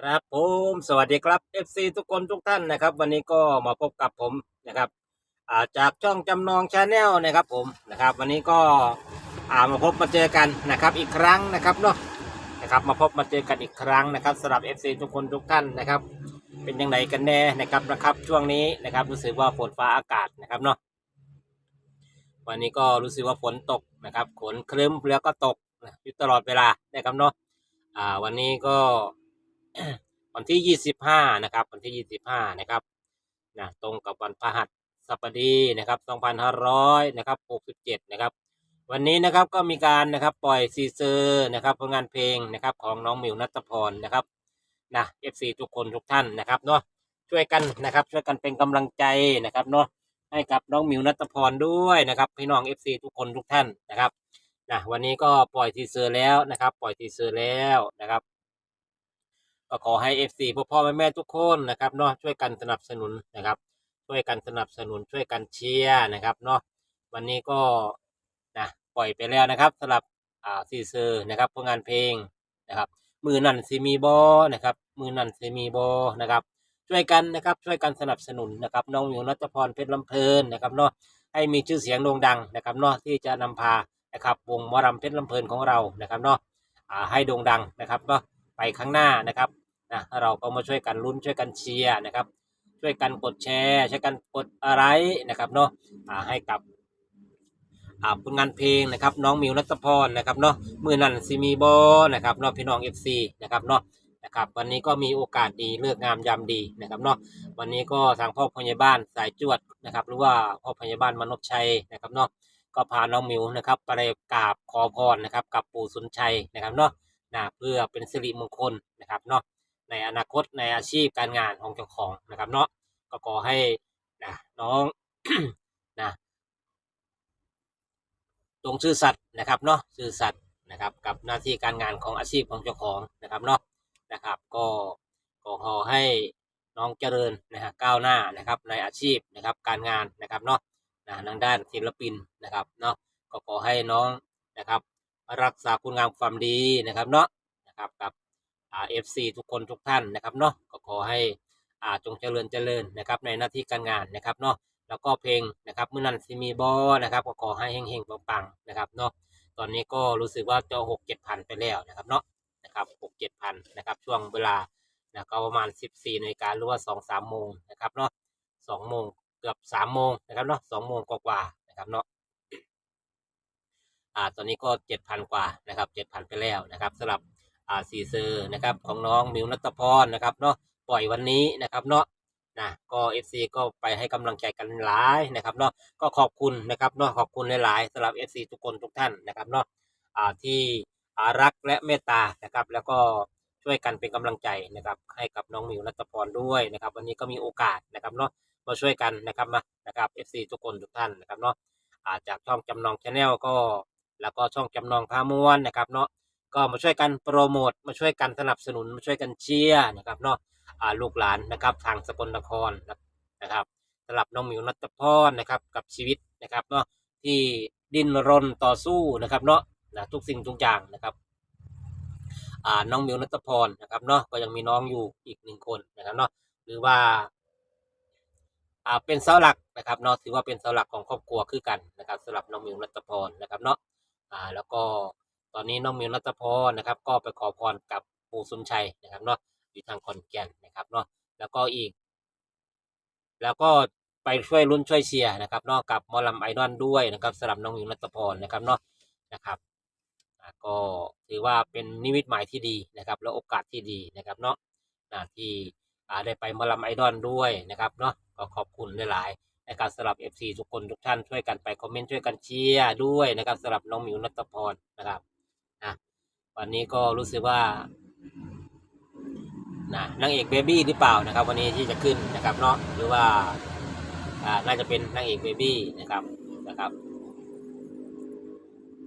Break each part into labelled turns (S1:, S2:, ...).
S1: ครับผมสวัสดีครับ FC ทุกคนทุกท่านนะครับ วันนี้ก็มาพบกับผมนะครับาจากช่องจำนองชาแนลนะครับผมนะครับ วันนี้ก็ามาพบมาเจอกันนะครับ อีกครั้งนะครับเนาะนะครับ มาพบมาเจอกันอีกครั้งนะครับสำหรับ FC ทุกคนทุกท่านนะครับ เป็นยังไงกันแน่นะครับนะครับ ช่วงนี้นะครับรู้สึกว่าฝนฟ้าอากาศนะครับเนาะวันนี้ก็รู้สึกว่าฝนตกนะครับฝนครึ้มแล้วก็ตกอยู่ตลอดเวลานะครับเนาะอ่าวันนี้ก็ วันที่ 25 นะครับ วันที่ 25 นะครับนะตรงกับวันพฤหัสบดีนะครับ 2500นะครับ67 นะครับ วันนี้นะครับก็มีการนะครับปล่อยซีเซอร์นะครับผลงานเพลงนะครับของน้องมิวนัทพรนะครับนะ FC ทุกคนทุกท่านนะครับเนาะช่วยกันนะครับช่วยกันเป็นกำลังใจนะครับเนาะให้กับน้องมิวนัทพรด้วยนะครับพี่น้อง FC ทุกคนทุกท่านนะครับนะวันนี้ก็ปล่อยทีเซอร์แล้วนะครับ ปล่อยทีเซอร์แล้วนะครับ ก็ขอให้ FC พ่อพ่อแม่แม่ทุกคนนะครับเนาะช่วยกันสนับสนุนนะครับ ช่วยกันสนับสนุนช่วยกันเชียร์นะครับเนาะวันนี้ก็นะปล่อยไปแล้วนะครับสำหรับอ่าซีเซอร์นะครับผลงานเพลงนะครับ มือนั่นซีมีบอนะครับ มือนั่นซีมีบอนะครับ ช่วยกันนะครับช่วยกันสนับสนุนนะครับน้องมิวนัทพรเพชรลำเพลินนะครับเนาะให้มีชื่อเสียงโด่งดังนะครับเนาะที่จะนำพานะครับวงมอรำเพชรลำเพลินของเรานะครับเนาะให้โด่งดังนะครับเนาะ ไปข้างหน้านะครับนะเราก็มาช่วยกันลุ้นช่วยกันเชียร์นะครับ ช่วยกันกดแชร์ช่วยกันกดอะไรนะครับเนาะให้กับอาผลงานเพลงนะครับน้องมิวนัทพรนะครับเนาะมือนันซีมีบอนะครับเนาะพี่น้อง FC นะครับเนาะนะครับวันนี้ก็มีโอกาสดีเลือกงามยามดีนะครับเนาะวันนี้ก็ทางพ่อพยาบาลสายจวดนะครับหรือว่าพ่อพยาบาลมนพชัยนะครับเนาะก็พาน้องมิวนะครับไปกราบขอพรนะครับกับปู่สุนชัยนะครับเนาะ นะเพื่อเป็นสิริมงคลนะครับเนาะในอนาคตในอาชีพการงานของเจ้าของนะครับเนาะก็ขอให้นะน้องนะตรงซื่อสัตย์นะครับเนาะซื่อสัตย์นะครับกับหน้าที่การงานของอาชีพของเจ้าของนะครับเนาะนะครับ ก็ก็ขอให้น้องเจริญนะฮะก้าวหน้านะครับในอาชีพนะครับการงานนะครับเนาะนะทางด้านศิลปินนะครับเนาะก็ขอให้น้องนะครับ รักษาคุณงามความดีนะครับเนาะนะครับกับเอฟซีทุกคนทุกท่านนะครับเนาะก็ขอให้อ่าจงเจริญเจริญนะครับในหน้าที่การงานนะครับเนาะแล้วก็เพลงนะครับเมื่อนั้นซีมีบอนะครับก็ขอให้เฮงๆปังๆนะครับเนาะตอนนี้ก็รู้สึกว่าจะหกเจ็ดพันไปแล้วนะครับเนาะนะครับหกเจ็ดพันนะครับช่วงเวลานะก็ประมาณสิบสี่นาฬิกาหรือว่าสองสามโมงนะครับเนาะสองโมงเกือบสามโมงนะครับเนาะสองโมงกว่าๆนะครับเนาะ อ่าตอนนี้ก็เจ็ดพันกว่านะครับเจ็ดพันไปแล้วนะครับสำหรับอ่าซีเซอร์นะครับของน้องมิวนัทพรนะครับเนาะปล่อยวันนี้นะครับเนาะนะก็เอฟซีก็ไปให้กำลังใจกันหลายนะครับเนาะก็ขอบคุณนะครับเนาะขอบคุณหลายๆสำหรับเอฟซีทุกคนทุกท่านนะครับเนาะอ่าที่อารักและเมตตานะครับ แล้วก็ช่วยกันเป็นกำลังใจนะครับ ให้กับน้องมิวนัทพรด้วยนะครับ วันนี้ก็มีโอกาสนะครับเนาะมาช่วยกันนะครับมานะครับเอฟซีทุกคนทุกท่านนะครับเนาะอ่าจากช่องจำนองชาแนลก็ แล้วก็ช่องจำนองพามวนนะครับเนาะก็มาช่วยกันโปรโมทมาช่วยกันสนับสนุนมาช่วยกันเชียร์นะครับเนาะลูกหลานนะครับทางสกลนครนะครับสำหรับน้องหมิวนัทพรนะครับกับชีวิตนะครับเนาะที่ดิ้นรนต่อสู้นะครับเนาะนะทุกสิ่งทุกอย่างนะครับน้องมิวนัทพรนะครับเนาะก็ยังมีน้องอยู่อีกหนึ่งคนนะครับเนาะหรือว่าเป็นเสาหลักนะครับเนาะถือว่าเป็นเสาหลักของครอบครัวคือกันนะครับสำหรับน้องมิวนัทพรนะครับเนาะ อ่าแล้วก็ตอนนี้น้องมิวนัทพรนะครับ ก็ไปขอพรกับปู่สุนชัยนะครับเนาะอยู่ทางขอนแก่นนะครับเนาะแล้วก็อีก แล้วก็ไปช่วยลุ้นช่วยเชียร์นะครับเนาะกับมอลำไอดอลด้วยนะครับสำหรับน้องมิวนัทพรนะครับเนาะนะครับก็ถือว่าเป็นนิมิตหมายที่ดีนะครับ แล้วโอกาสที่ดีนะครับเนาะที่อาได้ไปมอลำไอดอลด้วยนะครับเนาะก็ขอบคุณหลายๆ นะครับสำหรับ FC ทุกคนทุกท่านช่วยกันไปคอมเมนต์ช่วยกันเชียร์ด้วยนะครับสำหรับน้องหมิวนัทพรนะครับนะวันนี้ก็รู้สึกว่านะนางเอกเบบี้หรือเปล่านะครับ วันนี้ที่จะขึ้นนะครับเนาะหรือว่าอ่าน่าจะเป็นนางเอกเบบี้นะครับนะครับ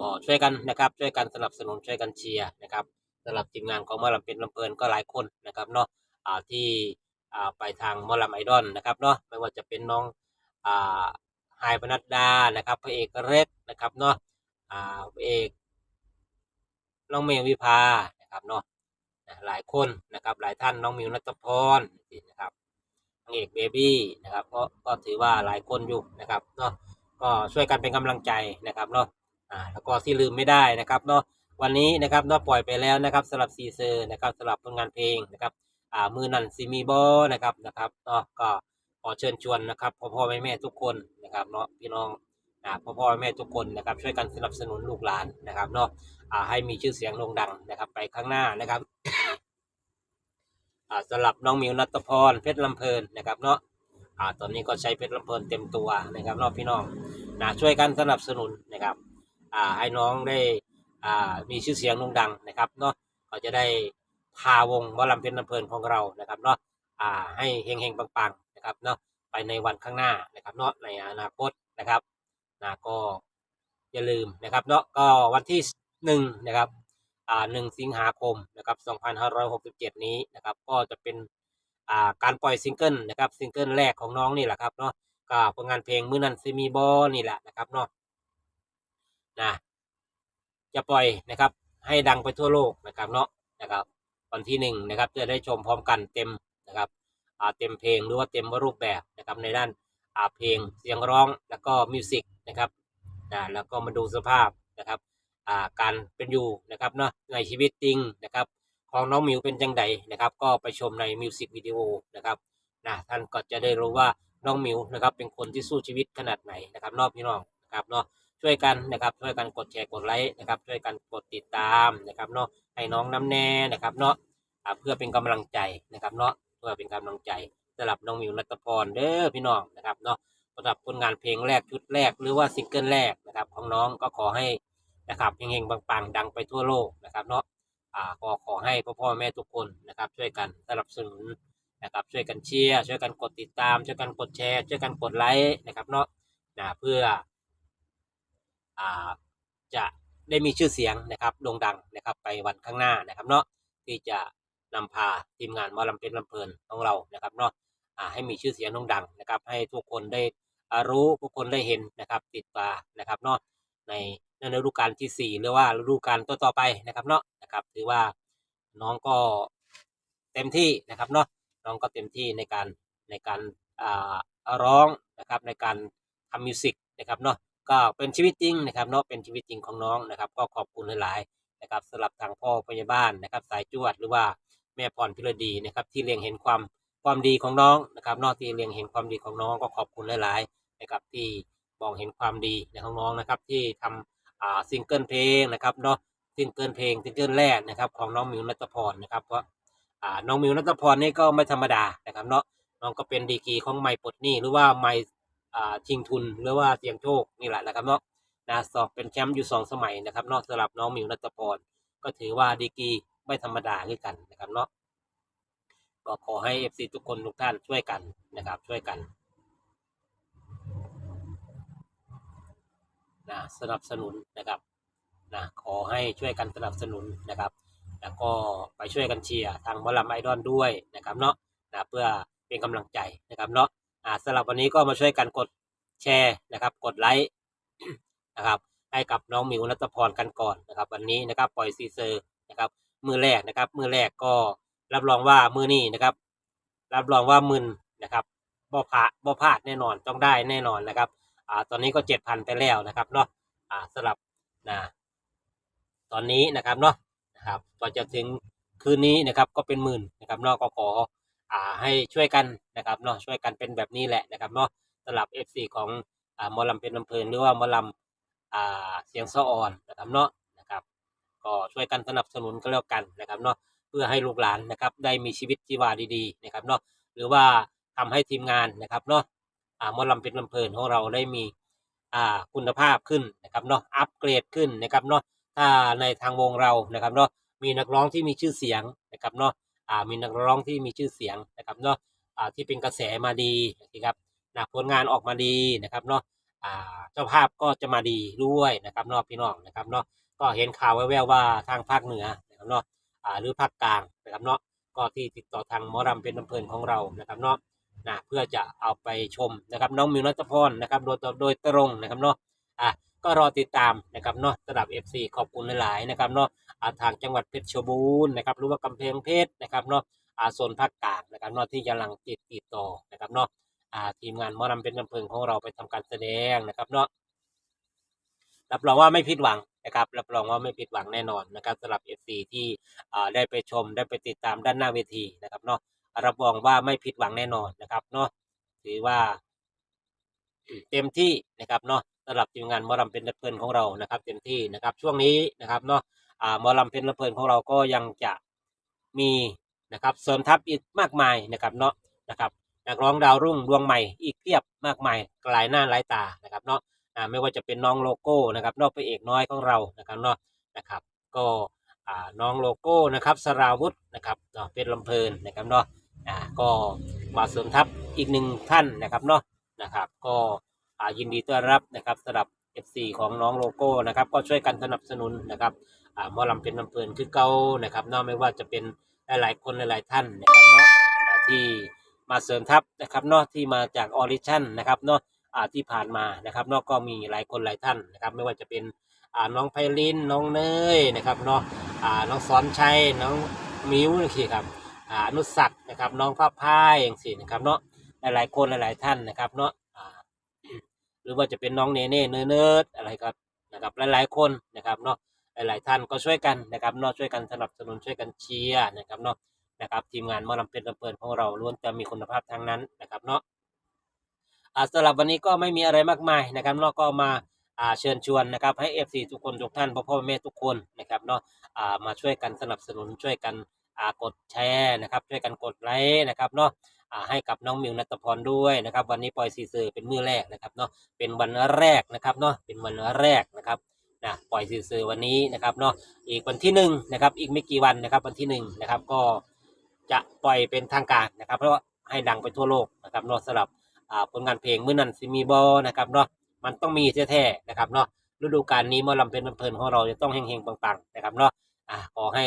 S1: ก็ช่วยกันนะครับช่วยกันสนับสนุนช่วยกันเชียร์นะครับสำหรับทีมงานของมอลำเป็นลำเพลินก็หลายคนนะครับเนาะอ่าที่อ่าไปทางมอลำไอดอลนะครับเนาะไม่ว่าจะเป็นน้อง อ่าไฮปนัดดานะครับพระเอกเล็กนะครับเนาะอ่าพระเอกน้องเมย์วิภานะครับเนาะหลายคนนะครับหลายท่านน้องมิวนัทพรนะครับนางเอกเบบี้นะครับก็ก็ถือว่าหลายคนอยู่นะครับเนาะก็ช่วยกันเป็นกำลังใจนะครับเนาะอ่าแล้วก็ที่ลืมไม่ได้นะครับเนาะวันนี้นะครับเนาะปล่อยไปแล้วนะครับสำหรับซีเซอร์นะครับสำหรับผลงานเพลงนะครับอ่ามือนันซีมีโบนะครับนะครับเนาะก็ ขอเชิญชวนนะครับพ่อพ่อแม่แม่ทุกคนนะครับเนาะพี่น้องอ่าพ่อพ่อแม่ทุกคนนะครับช่วยกันสนับสนุนลูกหลานนะครับเนาะให้มีชื่อเสียงโด่งดังนะครับ ไปข้างหน้านะครับสำหรับน้องมิวนัทพรเพชรลำเพลินนะครับเนาะตอนนี้ก็ใช้เพชรลำเพลินเต็มตัวนะครับเนาะพี่น้องนะช่วยกันสนับสนุนนะครับให้น้องได้มีชื่อเสียงโด่งดังนะครับเนาะเขาจะได้พาวงหมอลำเพชรลำเพลินของเรานะครับเนาะให้เฮงเฮงๆปังๆ นะครับเนาะไปในวันข้างหน้านะครับเนาะในอนาคตนะครับนะก็อย่าลืมนะครับเนาะก็วันที่หนึ่งนะครับอ่าหนึ่งสิงหาคมนะครับ2567 นี้นะครับก็จะเป็นอ่าการปล่อยซิงเกิลนะครับซิงเกิลแรกของน้องนี่แหละครับเนาะก็ผลงานเพลงมื้อนันซิมีบอนี่แหละนะครับเนาะนะจะปล่อยนะครับให้ดังไปทั่วโลกนะครับเนาะนะครับวันที่หนึ่งนะครับจะได้ชมพร้อมกันเต็มนะครับ เต็มเพลงหรือว่าเต็มรูปแบบนะครับในด้านอ่าเพลงเสียงร้องแล้วก็มิวสิกนะครับนะแล้วก็มาดูสภาพนะครับการเป็นอยู่นะครับเนาะในชีวิตจริงนะครับของน้องมิวเป็นจังใดนะครับก็ไปชมในมิวสิกวิดีโอนะครับนะท่านก็จะได้รู้ว่าน้องมิวนะครับเป็นคนที่สู้ชีวิตขนาดไหนนะครับนอกพี่น้องนะครับเนาะช่วยกันนะครับช่วยกันกดแชร์กดไลค์นะครับช่วยกันกดติดตามนะครับเนาะให้น้องน้ำแน่นะครับเนาะเพื่อเป็นกำลังใจนะครับเนาะ พื่อเป็นกำลังใจสำหรับน้องมิวนัทพรเด้อพี่น้องนะครับเนาะสำหรับผลงานเพลงแรกชุดแรกหรือว่าซิงเกิลแรกนะครับ ของน้องก็ขอให้นะครับเฮงๆปังๆ ดังไปทั่วโลกนะครับเนาะอ่าก็ขอให้พ่อพ่อแม่ทุกคนนะครับ ช่วยกันสนับสนุนนะครับช่วยกันเชียร์ช่วยกันกดติดตาม ช่วยกันกดแชร์ ช่วยกันกดไลค์นะครับเนาะนะเพื่ออ่าจะได้มีชื่อเสียงนะครับโด่งดังนะครับไปวันข้างหน้านะครับเนาะที่จะ นำพาทีมงานมอลำเป็นลำเพลินของเรานะครับเนาะให้มีชื่อเสียงโด่งดังนะครับ ให้ทุกคนได้รู้ทุกคนได้เห็นนะครับ ติดตานะครับเนาะในในฤดูกาลที่สี่หรือว่าฤดูกาลต่อๆไปนะครับเนาะนะครับถือว่าน้องก็เต็มที่นะครับเนาะน้องก็เต็มที่ในการในการอ่าร้องนะครับในการทำมิวสิกนะครับเนาะก็เป็นชีวิตจริงนะครับเนาะเป็นชีวิตจริงของน้องนะครับ ก็ขอบคุณหลายๆนะครับสำหรับทางพ่อพยาบาลนะครับ สายจวดหรือว่า แม่พรพิรดีนะครับที่เล็งเห็นความความดีของน้องนะครับนอกที่เล็งเห็นความดีของน้องก็ขอบคุณหลายๆนะครับที่มองเห็นความดีในของน้องนะครับที่ทำอ่าซิงเกิลเพลงนะครับเนาะซิงเกิลเพลงซิงเกิลแรกนะครับของน้องมิวนัทพรนะครับเพราะอ่าน้องมิวนัทพรนี่ก็ไม่ธรรมดานะครับเนาะน้องก็เป็นดีกีของไม่ปลดหนี้หรือว่าไม่อ่าชิงทุนหรือว่าเสี่ยงโชคนี่แหละนะครับเนาะนะสอบเป็นแชมป์อยู่สองสมัยนะครับนาะสำหรับน้องมิวนัทพรก็ถือว่าดีกี ไม่ธรรมดาด้วยกันนะครับเนาะก็ขอให้เอฟซีทุกคนทุกท่านช่วยกันนะครับ ช่วยกันนะสนับสนุนนะครับนะขอให้ช่วยกันสนับสนุนนะครับ แล้วก็ไปช่วยกันเชียร์ทางหมอลำไอดอลด้วยนะครับเนาะนะเพื่อเป็นกำลังใจนะครับเนาะอ่าสำหรับวันนี้ก็มาช่วยกันกดแชร์นะครับ กดไลค์นะครับให้กับน้องมิวนัทพรกันก่อนนะครับ วันนี้นะครับปล่อยซีเซอร์นะครับ มือแรกนะครับ มือแรกก็รับรองว่ามือนี้นะครับ รับรองว่ามึนนะครับบ่พลาบ่พลาดแน่นอนต้องได้แน่นอนนะครับอ่าตอนนี้ก็เจ็ดพันไปแล้วนะครับเนาะอ่าสำหรับนะตอนนี้นะครับเนาะนะครับก็จะถึงคืนนี้นะครับก็เป็นหมื่นนะครับเนาะก็ขออ่าให้ช่วยกันนะครับเนาะช่วยกันเป็นแบบนี้แหละนะครับเนาะสำหรับ FC ของอ่ามอลำเป็นลำเพลินหรือว่ามอลำอ่าเสียงซออ่อนนะครับเนาะ ก็ช่วยกันสนับสนุนก็แล้วกันนะครับเนาะเพื่อให้ลูกหลานนะครับได้มีชีวิตชีวาดีๆนะครับเนาะหรือว่าทำให้ทีมงานนะครับเนาะอ่ามอลำเป็นลำเพลินของเราได้มีอ่าคุณภาพขึ้นนะครับเนาะอัปเกรดขึ้นนะครับเนาะถ้าในทางวงเรานะครับเนาะมีนักร้องที่มีชื่อเสียงนะครับเนาะอ่ามีนักร้องที่มีชื่อเสียงนะครับเนาะอ่าที่เป็นกระแสมาดีนะครับนะผลงานออกมาดีนะครับเนาะอ่าเจ้าภาพก็จะมาดีด้วยนะครับเนาะพี่น้องนะครับเนาะ ก็เห็นข่าวแว่วๆว่าทางภาคเหนือนะครับเนาะอ่าหรือภาคกลางนะครับเนาะก็ที่ติดต่อทางหมอลำเป็นลำเพลินของเรานะครับเนาะนะเพื่อจะเอาไปชมนะครับน้องมิวนัทพรนะครับโดยโดยตรงนะครับเนาะอะก็รอติดตามนะครับเนาะสำหรับ FC ขอบคุณหลายๆนะครับเนาะอ่าทางจังหวัดเพชรบูรณ์นะครับหรือว่ากำแพงเพชรนะครับเนาะอ่าโซนภาคกลางนะครับเนาะที่กำลังติดติดต่อนะครับเนาะอ่าทีมงานมอลำเป็นลำเพลิงของเราไปทำการแสดงนะครับเนาะรับรองว่าไม่ผิดหวัง นะครับรับรองว่าไม่ผิดหวังแน่นอนนะครับสำหรับเอฟซีที่อ่าได้ไปชมได้ไปติดตามด้านหน้าเวทีนะครับเนาะรับรองว่าไม่ผิดหวังแน่นอนนะครับเนาะถือว่าเต็มที่นะครับเนาะสำหรับทีมงานมอลำเป็นลำเพลินของเรานะครับ เต็มที่นะครับ ช่วงนี้นะครับเนาะอ่ามอลำเป็นลำเพลินของเราก็ยังจะมีนะครับเสริมทัพอีกมากมายนะครับเนาะนะครับนักร้องดาวรุ่งดวงใหม่อีกเพียบมากมายหลายหน้าหลายตานะครับเนาะ อ่าไม่ว่าจะเป็นน้องโลโก้นะครับนอกพระเอกน้อยของเรานะครับเนาะนะครับ ก็อ่าน้องโลโก้นะครับสราวุธนะครับเนาะเป็นลำเพลินนะครับเนาะอ่าก็มาเสริมทัพอีกหนึ่งท่านนะครับเนาะนะครับ ก็อ่ายินดีต้อนรับนะครับสำหรับ FC ของน้องโลโก้นะครับ ก็ช่วยกันสนับสนุนนะครับอ่ามอลำเป็นลำเพลินคือเก่านะครับเนาะไม่ว่าจะเป็นหลายๆคนหลายๆท่านนะครับเนาะอ่าที่มาเสริมทัพนะครับเนาะที่มาจากออริชั่นนะครับเนาะอ่า ที่ผ่านมานะครับนาะก็มีหลายคนหลายท่านนะครับไม่ว่าจะเป็นน้องไพลินน้องเนยนะครับเนาะน้องสอนชัยน้องมิวนี่ครับอนุสักนะครับน้องฟ้าพายอย่างสินะครับเนาะหลายๆคนหลายๆท่านนะครับเนาะหรือว่าจะเป็นน้องเนเน่เนิร์ดอะไรครับนะครับหลายๆคนนะครับเนาะหลายๆท่านก็ช่วยกันนะครับเนาะช่วยกันสนับสนุนช่วยกันเชียร์นะครับเนาะนะครับทีมงานมอลำเป็นลำเพลินของเราล้วนจะมีคุณภาพทั้งนั้นนะครับเนาะ สำหรับวันนี้ก็ไม่มีอะไรมากมายนะครับเนาะก็มาอ่าเชิญชวนนะครับให้ FC ทุกคนทุกท่านพ่อพ่อแม่ทุกคนนะครับเนาะอ่ามาช่วยกันสนับสนุนช่วยกันกดแชร์นะครับช่วยกันกดไลค์นะครับเนาะอ่าให้กับน้องมิวนัตพรด้วยนะครับ วันนี้ปล่อยซีเซอร์เป็นมือแรกนะครับเนาะเป็นวันแรกนะครับเนาะเป็นวันแรกนะครับนะปล่อยซีเซอร์วันนี้นะครับเนาะอีกวันที่หนึ่งนะครับอีกไม่กี่วันนะครับวันที่หนึ่งนะครับก็จะปล่อยเป็นทางการนะครับ เพราะว่าให้ดังไปทั่วโลกนะครับเนาะสำหรับ ผลงานเพลงเมื้อนั้นซิมีบอนะครับเนาะมันต้องมีแท้ๆนะครับเนาะฤดูกาลนี้หมอลำเป็นเพลินของเราจะต้องเฮงๆปังๆนะครับเนาะขอให้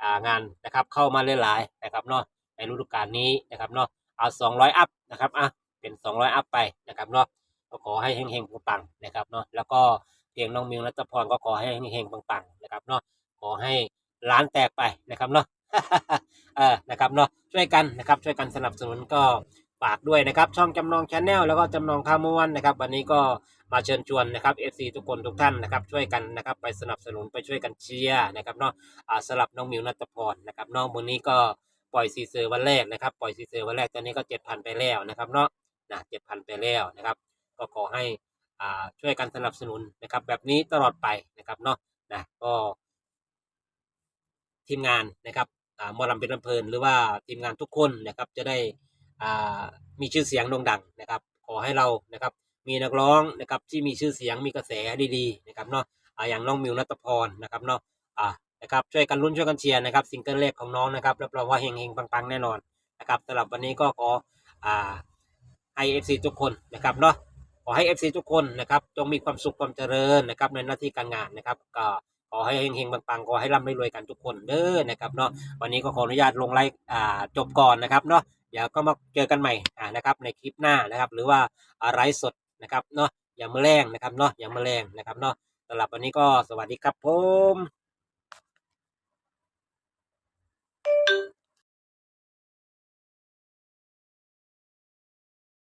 S1: อ่างานนะครับเข้ามาหลายๆนะครับเนาะในฤดูกาลนี้นะครับเนาะเอาสองร้อยอัพนะครับอะเป็นสองร้อยอัพไปนะครับเนาะก็ขอให้เฮงๆปังๆนะครับเนาะแล้วก็เพลงน้องมิวนัตพรก็ขอให้เฮงๆปังๆนะครับเนาะขอให้ร้านแตกไปนะครับเนาะเออนะครับเนาะช่วยกันนะครับช่วยกันสนับสนุนก็ ฝากด้วยนะครับ ช่องจำนองชาแนลแล้วก็จำนองข้ามวันนะครับ วันนี้ก็มาเชิญชวนนะครับ FC ทุกคนทุกท่านนะครับ ช่วยกันนะครับ ไปสนับสนุนไปช่วยกันเชียร์นะครับเนาะอ่าสลับน้องมิวนัตพรนะครับน้องมือนี้ก็ปล่อยซีเซอร์วันแรกนะครับ ปล่อยซีเซอร์วันแรกตอนนี้ก็เจ็ดพันไปแล้วนะครับเนาะนะเจ็ดพันไปแล้วนะครับ ก็ขอให้อ่าช่วยกันสนับสนุนนะครับ แบบนี้ตลอดไปนะครับเนาะนะก็ทีมงานนะครับอ่ามอลำเป็นลำเพลินหรือว่าทีมงานทุกคนนะครับจะได้ มีชื่อเสียงโด่งดังนะครับ ขอให้เรานะครับมีนักร้องนะครับที่มีชื่อเสียงมีกระแสดีๆนะครับเนาะอย่างน้องมิวนัตพรนะครับเนาะนะครับช่วยกันลุ้นช่วยกันเชียร์นะครับซิงเกิลแรกของน้องนะครับรับรองว่าเฮงเฮงๆปังๆแน่นอนนะครับสำหรับวันนี้ก็ขออ่าให้เอฟซีทุกคนนะครับเนาะขอให้เอฟซีทุกคนนะครับจงมีความสุขความเจริญนะครับในหน้าที่การงานนะครับก็ขอให้เฮงเฮงๆปังๆขอให้ร่ำให้รวยกันทุกคนเด้อนะครับเนาะวันนี้ก็ขออนุญาตลงไลฟ์อ่าจบก่อนนะครับเนาะ เดี๋ยวก็มาเจอกันใหม่อ่นะครับในคลิปหน้านะครับ หรือว่าอะไรสดนะครับเนาะอย่ามาแรงนะครับเนาะอย่ามาแรงนะครับเนาะสำหรับวันนี้ก็สวัสดีครับผม